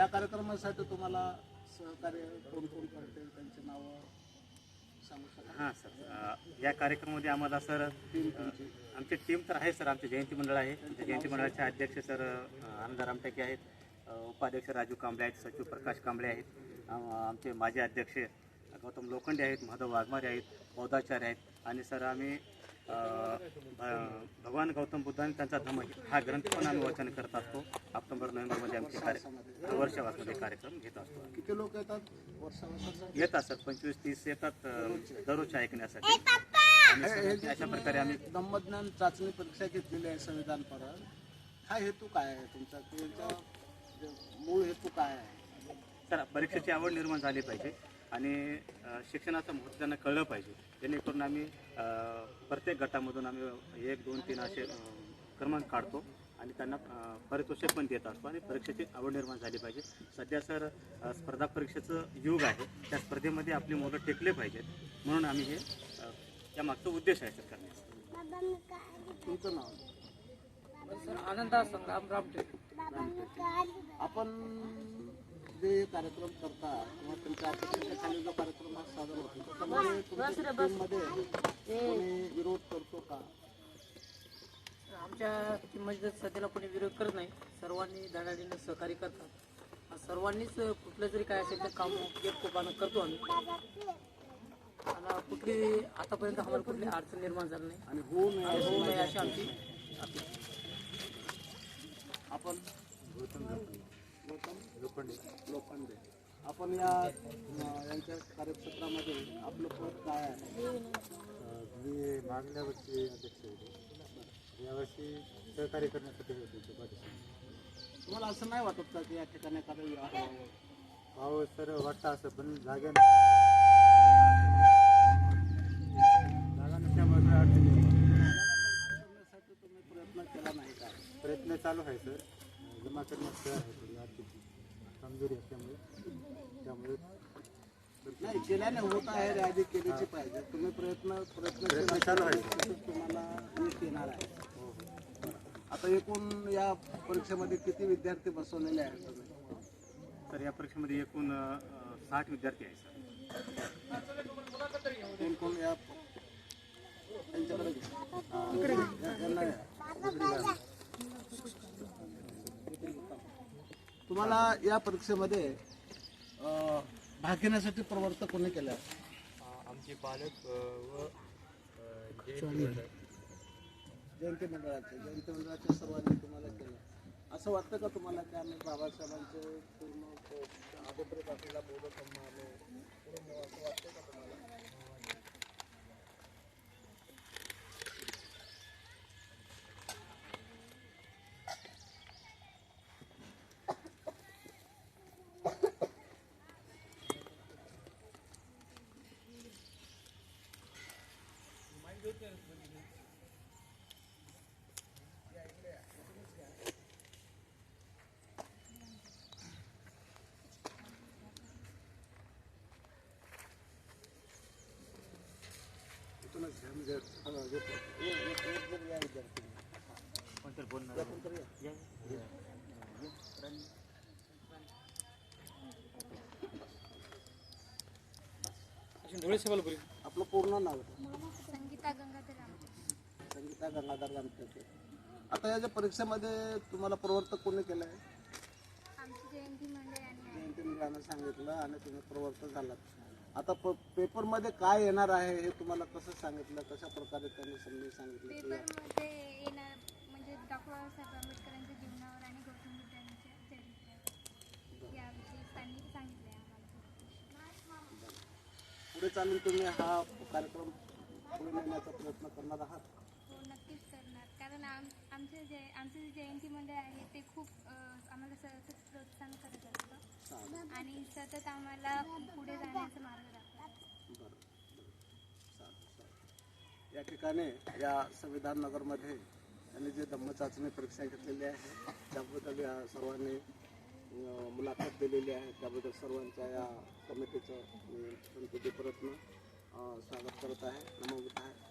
या कार्यक्रमासाठी तुम्हाला सहकार्य कोण कोण करते त्यांची नावं सांगू हां सर. या कार्यक्रमामध्ये आम्हाला सर टीम तुमची. आमची टीम तर आहे सर. आमचे जयंती मंडळ आहे. जयंती मंडळाचे अध्यक्ष सर आमदार आमटेके आहेत. उपाध्यक्ष राजू कांबळे आहेत सचिव प्रकाश कांबळे आहेत. आम- आमचे माजी अध्यक्ष गौतम लोखंडे आहेत माधव वाघमारे आहेत बौद्धाचार्य आहेत. आणि सर आम्ही भगवान गौतम बुद्धांनी त्यांचा धम्म हा ग्रंथ पण आम्ही वाचन करत असतो. ऑक्टोबर नोव्हेंबरमध्ये आमचे कार्य वर्षावासमध्ये कार्यक्रम घेत असतो किती लोक येतात येतात सर पंचवीस तीस येतात अ, दररोजचे ऐकण्यासाठी. सर, अशा प्रकारे आम्ही धम्मज्ञान चाचणी परीक्षा घेतलेली आहे संविधान परत हा हेतू काय आहे तुमचा? मूळ हेतू काय आहे? तर परीक्षेची आवड निर्माण झाली पाहिजे. आणि शिक्षणाचं महत्त्व त्यांना कळलं पाहिजे. जेणेकरून आम्ही प्रत्येक गटामधून आम्ही एक दोन तीन असे क्रमांक काढतो आणि त्यांना पारितोषिक पण देत असतो आणि परीक्षेची आवड निर्माण झाली पाहिजे. सध्या सर स्पर्धा परीक्षेचं युग आहे. त्या स्पर्धेमध्ये आपली मुलं टेकले पाहिजेत. म्हणून आम्ही हे अ, यामागचा उद्देश आहे सर करण्याचा. तुमचं नाव? सर आनंदा संग्राम रामटे आपण कार्यक्रम करता किंवा तुमच्या अपेक्षेच्या खाली जो कार्यक्रम हा सादर होतो त्याच्यामध्ये तुमच्या टीममध्ये कोणी विरोध करतो का? आमच्या टीममध्ये सध्याला कोणी विरोध करत नाही सर्वांनी धडाडीनं सहकार्य करतात. सर्वांनीच कुठलं जरी काय असेल ते काम एककोपानं करतो आम्ही. आणि कुठली आतापर्यंत आम्हाला कुठली अडचण निर्माण झाली नाही. आणि होऊ नये होऊ नये अशी आमची. आपण गौतम लोखंडे. आपण या यांच्या कार्यक्षेत्रामध्ये आपलं पद काय आहे? मी मागल्या वर्षी अध्यक्ष होतो. यावर्षी सहकार्य करण्यासाठी होते तुम्हाला असं नाही वाटत का की या ठिकाणी व्हावं? भाऊ सर वाटतं असं पण जागा जागा नसल्यामुळे थोडी अडचण तुम्ही प्रयत्न केला नाही का? प्रयत्न चालू आहे सर. जमा करण्यात आहे. आर्थिक कमजोरी असल्यामुळे. त्यामुळे नाही केल्याने होत आहे आधी केलीची पाहिजे. तुम्ही प्रयत्न प्रयत्न चालू आहे. तुम्हाला यश येणार आहे. आता एकूण या परीक्षेमध्ये किती विद्यार्थी बसवलेले आहेत तुम्ही? तर या परीक्षेमध्ये एकूण साठ विद्यार्थी आहेत सर. कोण कोण या? त्यांच्याकडे घे. या- यांना या. तुम्हाला या परीक्षेमध्ये अं, भाग घेण्यासाठी प्रवर्तक कोणी केलं? आमचे पालक व जयंती मंडळाचे. जयंती मंडळाच्या सर्वांनी तुम्हाला केलं. असं वाटतं का तुम्हाला की आम्ही बाबासाहेबांचे पूर्ण बौद्ध आलो पूर्ण असं वाटतं का तुम्हाला इथूनच घ्या म्हणजे हा, येतो. ये- ये- एक जण या विद्यार्थी कोणतरी बोलणार आपलं पूर्ण नाव संगीता गंगाधर. संगीता गंगाधर रामटेके आता या ज्या परीक्षेमध्ये तुम्हाला प्रवर्तक कोणी केलं आहे? जयंती मंडळ आणि जयंती मुलांना सांगितलं आणि तुम्ही प्रवर्तक झालात. आता पेपरमध्ये काय येणार आहे हे तुम्हाला कसं सांगितलं? कशा प्रकारे त्यांनी समजून सांगितलं? पेपरमध्ये येणार म्हणजे डॉक्टर बाबासाहेब आंबेडकरांच्या जीवनावर आणि गौतम बुद्धांच्या चरित्रावर. याविषयी त्यांनी सांगितले आम्हाला. पुढे चालून तुम्ही हा कार्यक्रम पुढे नेण्याचा प्रयत्न करणार आहात? हो नक्कीच करणार. कारण आम आमचे जे आमचं जे जयंती मंडळ आहे ते खूप आम्हाला सतत प्रोत्साहन करत असतं. सतत आम्हाला पुढे जाण्याचा मार्ग दाखवतात बरं या ठिकाणी या संविधान नगरमध्ये त्यांनी जे धम्मचाचणी परीक्षा घेतलेली आहे त्याबद्दल या सर्वांनी मुलाखत दिलेली आहे. त्याबद्दल सर्वांच्या या कमिटीचं मी प्रत्येक प्रयत्न स्वागत करत आहे. नमवत आहे